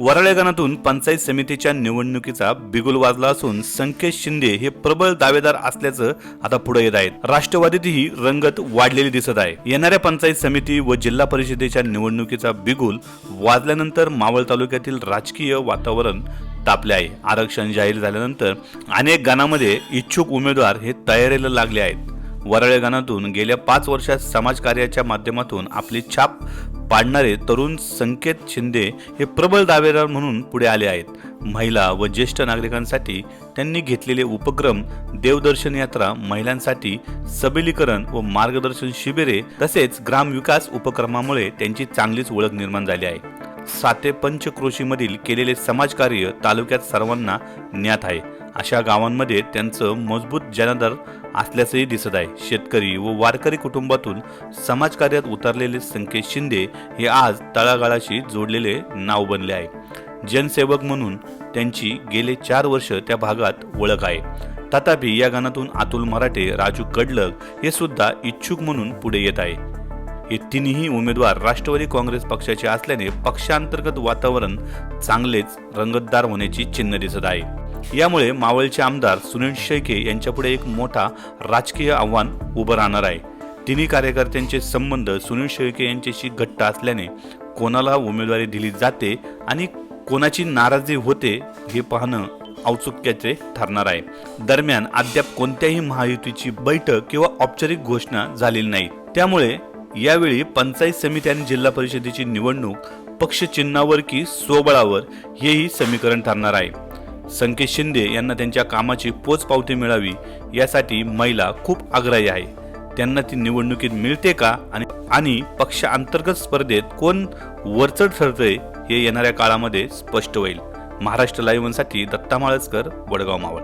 वरळेगणातून पंचायत समितीच्या निवडणुकीचा बिगुल वाजला असून संकेत शिंदे हे प्रबळ दावेदार असल्याचं आता पुढे येत आहेत राष्ट्रवादीतही रंगत वाढलेली दिसत आहे. येणाऱ्या पंचायत समिती व जिल्हा परिषदेच्या निवडणुकीचा बिगुल वाजल्यानंतर मावळ तालुक्यातील राजकीय वातावरण तापले आहे. आरक्षण जाहीर झाल्यानंतर अनेक गाणामध्ये इच्छुक उमेदवार हे तयारीला लागले आहेत. वराळेगाणातून गेल्या पाच वर्षात समाजकार्याच्या माध्यमातून आपली छाप पाडणारे तरुण संकेत शिंदे हे प्रबळ दावेदार म्हणून पुढे आले आहेत. महिला व ज्येष्ठ नागरिकांसाठी त्यांनी घेतलेले उपक्रम देवदर्शन यात्रा महिलांसाठी सबलीकरण व मार्गदर्शन शिबिरे तसेच ग्रामविकास उपक्रमामुळे त्यांची चांगलीच ओळख निर्माण झाली आहे. साते पंचक्रोशीमधील केलेले समाजकार्य तालुक्यात सर्वांना ज्ञात आहे. अशा गावांमध्ये त्यांचं मजबूत जनाधार असल्याचंही दिसत आहे. शेतकरी व वारकरी कुटुंबातून समाजकार्यात उतरलेले संकेत शिंदे हे आज तळागाळाशी जोडलेले नाव बनले आहे. जनसेवक म्हणून त्यांची गेले चार वर्ष त्या भागात ओळख आहे. तथापि या गाण्यातून अतुल मराठे राजू कडलग हे सुद्धा इच्छुक म्हणून पुढे येत आहे. हे तिन्ही उमेदवार राष्ट्रवादी काँग्रेस पक्षाचे असल्याने पक्षांतर्गत वातावरण चांगलेच रंगतदार होण्याची चिन्ह दिसत आहे. यामुळे मावळचे आमदार सुनील शेळके यांच्यापुढे एक मोठा राजकीय आव्हान उभं राहणार आहे. तिन्ही कार्यकर्त्यांचे संबंध सुनील शेळके यांच्याशी घट्ट असल्याने कोणाला उमेदवारी दिली जाते आणि कोणाची नाराजी होते हे पाहणं औत्सुक्याचे ठरणार आहे. दरम्यान अद्याप कोणत्याही महायुतीची बैठक किंवा औपचारिक घोषणा झालेली नाही. त्यामुळे यावेळी पंचायत समिती आणि जिल्हा परिषदेची निवडणूक पक्षचिन्हावर की स्वबळावर हेही समीकरण ठरणार आहे. संकेत शिंदे यांना त्यांच्या कामाची पोचपावती मिळावी यासाठी महिला खूप आग्रही आहे. त्यांना ती निवडणुकीत मिळते का आणि आणि पक्ष अंतर्गत स्पर्धेत कोण वरचढ ठरतंय हे येणाऱ्या काळामध्ये स्पष्ट होईल. महाराष्ट्र लाईव्हसाठी दत्ता माळसकर वडगाव मावळ.